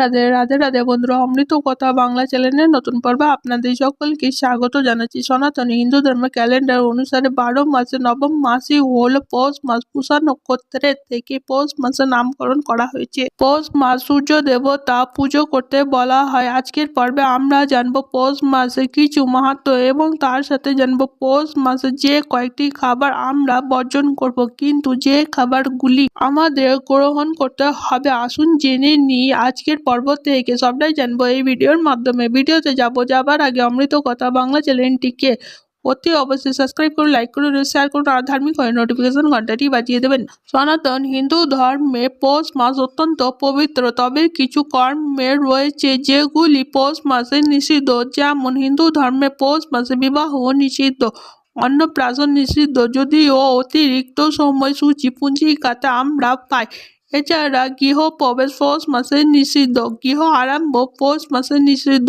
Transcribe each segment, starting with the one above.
রাধে রাধে রাধে বন্ধুরা, অমৃত কথা বাংলা চ্যানেলের নতুন পর্বে আপনাদের সকলকে স্বাগত জানাচ্ছি। সনাতনী হিন্দু ধর্মের ক্যালেন্ডার অনুসারে বারো মাসে নবম মাসই হল পৌষ মাস, পুষা নক্ষত্রের থেকে পৌষ মাসে নামকরণ করা হয়েছে। পৌষ মাস সূর্য দেবতা পুজো করতে বলা হয়। আজকের পর্বে আমরা জানব পৌষ মাসে কিছু মাহাত্ম এবং তার সাথে জানব পৌষ মাসে যে কয়েকটি খাবার আমরা বর্জন করব, কিন্তু যে খাবারগুলি আমাদের গ্রহণ করতে হবে, আসুন জেনে নিই। আজকের পর্ব থেকে সবটাই জানব এই ভিডিওর মাধ্যমে। ভিডিওতে যাব, যাবার আগে অমৃত কথা বাংলা চ্যানেলটিকে অতি অবশ্যই সাবস্ক্রাইব করুন লাইক করুন শেয়ার করুন, আর ধার্মিক হয়ে নোটিফিকেশন ঘন্টাটি বাজিয়ে দেবেন। সনাতন হিন্দু ধর্মে পৌষ মাস অত্যন্ত পবিত্র, তবে কিছু কর্মে রয়েছে যেগুলি পৌষ মাসে নিষিদ্ধ, যেমন হিন্দু ধর্মে পৌষ মাসে বিবাহ নিষিদ্ধ, অন্নপ্রাশন নিষিদ্ধ, যদিও অতিরিক্ত সময়সূচি পুঞ্জিকাতে আমরা পাই। এছাড়া গৃহ প্রবেশ পৌষ মাসে নিষিদ্ধ গৃহ আরম্ভ পৌষ মাসে নিষিদ্ধ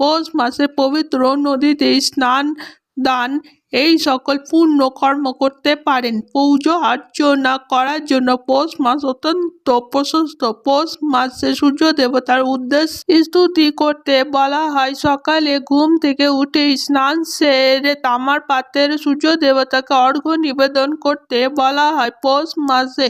পৌষ মাসে পবিত্র নদীতে স্নান দান এই সকল পূর্ণ কর্ম করতে পারেন পুজো অর্চনা করার জন্য পৌষ মাস অত্যন্ত প্রশস্ত পৌষ মাসে সূর্য দেবতার উদ্দেশ্য স্তুতি করতে বলা হয় সকালে ঘুম থেকে উঠে স্নান সেরে তামার পাত্রের সূর্য দেবতাকে অর্ঘ্য নিবেদন করতে বলা হয় পৌষ মাসে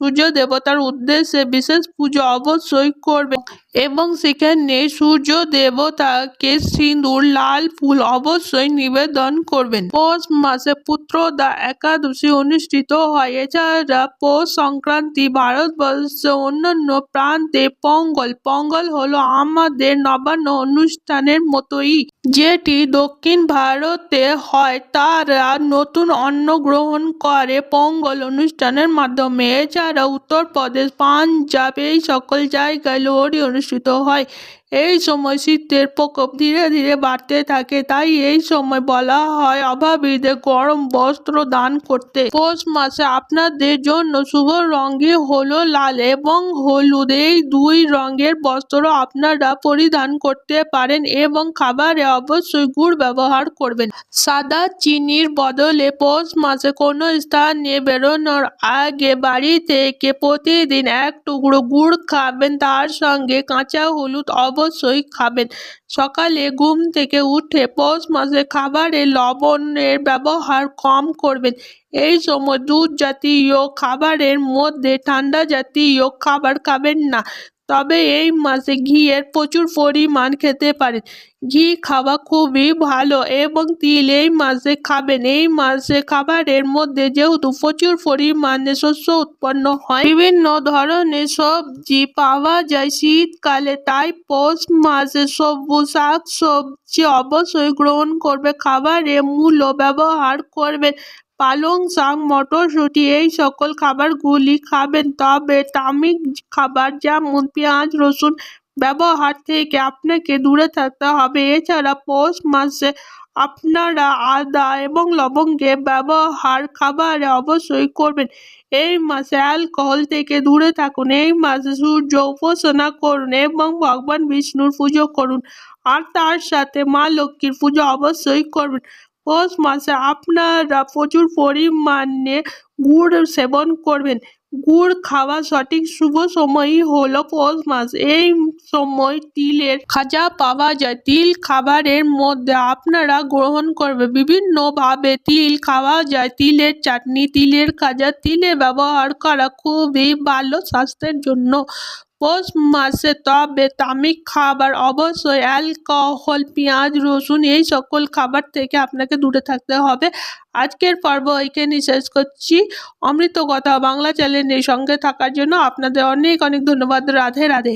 সূর্য দেবতার উদ্দেশ্যে বিশেষ পুজো অবশ্যই করবে। এবং সেখানে সূর্য দেবতাকে সিঁদুর, লাল ফুল অবশ্যই নিবেদন করবেন। পৌষ মাসে পুত্র পুত্রদা একাদশী অনুষ্ঠিত হয়। এছাড়া পৌষ সংক্রান্তি ভারতবর্ষের অন্যান্য প্রান্তে পঙ্গল। পঙ্গল হলো আমাদের নবান্ন অনুষ্ঠানের মতোই। যেটি দক্ষিণ ভারতে হয়, তারা নতুন অন্ন গ্রহণ করে পঙ্গল অনুষ্ঠানের মাধ্যমে। এছাড়া উত্তরপ্রদেশ, পাঞ্জাব, এই সকল জায়গায় লোহড়ি অনুষ্ঠিত হয় এই সময় শীতের প্রকোপ ধীরে ধীরে বাড়তে থাকে, তাই এই সময় বলা হয় অভাবীদের গরম বস্ত্র দান করতে। পৌষ মাসে আপনাদের জন্য শুভ রঙে হলো লাল এবং হলুদ। এই দুই রঙের বস্ত্র আপনারা পরিধান করতে পারেন এবং খাবারে অবশ্যই গুড় ব্যবহার করবেন। সাদা চিনির বদলে পৌষ মাসে কোনো স্থানে বেরোনোর আগে বাড়ি থেকে প্রতিদিন এক টুকরো গুড় খাবেন, তার সঙ্গে কাঁচা হলুদ অবশ্যই খাবেন। সকালে ঘুম থেকে উঠে পৌষ মাসে খাবারে লবণের ব্যবহার কম করবেন। এই সময় দুধ জাতীয় খাবারের মধ্যে ঠান্ডা জাতীয় খাবার খাবেন না। তবে এই মাসে ঘিয়ের প্রচুর পরিমাণ খেতে পারেন। ঘি খাওয়া খুবই ভালো এবং তিল এই মাসে খাবেন। এই মাসে খাবারের মধ্যে যেহেতু প্রচুর পরিমাণে শস্য উৎপন্ন হয়, বিভিন্ন ধরনের সবজি পাওয়া যায়। শীতকালে তাই পৌষ মাসে সবুজ শাক সবজি অবশ্যই গ্রহণ করবে। খাবারে মূল্য ব্যবহার করবেন। পালং শাক, মটরশুঁটি, এই সকল খাবারগুলি খাবেন। তবে তামিক খাবার যেমন পেঁয়াজ, রসুন ব্যবহার থেকে আপনাকে দূরে থাকতে হবে। এছাড়া পৌষ মাসে আপনারা আদা এবং লবঙ্গে ব্যবহার খাবারে অবশ্যই করবেন। এই মাসে অ্যালকোহল থেকে দূরে থাকুন। এই মাসে সূর্য উপাসনা করুন এবং ভগবান বিষ্ণুর পুজো করুন। আর তার সাথে মা লক্ষ্মীর পুজো অবশ্যই করবেন। পৌষ মাসে আপনারা প্রচুর পরিমাণে গুড় সেবন করবেন। গুড় খাওয়া সঠিক শুভ সময়ই হলো পৌষ মাস। এই সময় তিলের খাজা পাওয়া যায়। তিল খাবারের মধ্যে আপনারা গ্রহণ করবে। বিভিন্নভাবে তিল খাওয়া যায়। তিলের চাটনি, তিলের খাজা, তিলে ব্যবহার করা খুবই ভালো স্বাস্থ্যের জন্য পৌষ মাসে তবে তামিক খাবার অবশ্যই অ্যালকোহল, পেঁয়াজ, রসুন, এই সকল খাবার থেকে আপনাকে দূরে থাকতে হবে। আজকের পর্ব এখানে শেষ করছি। অমৃত কথা বাংলা চ্যানেলের সঙ্গে থাকার জন্য আপনাদের অনেক অনেক ধন্যবাদ। রাধে রাধে।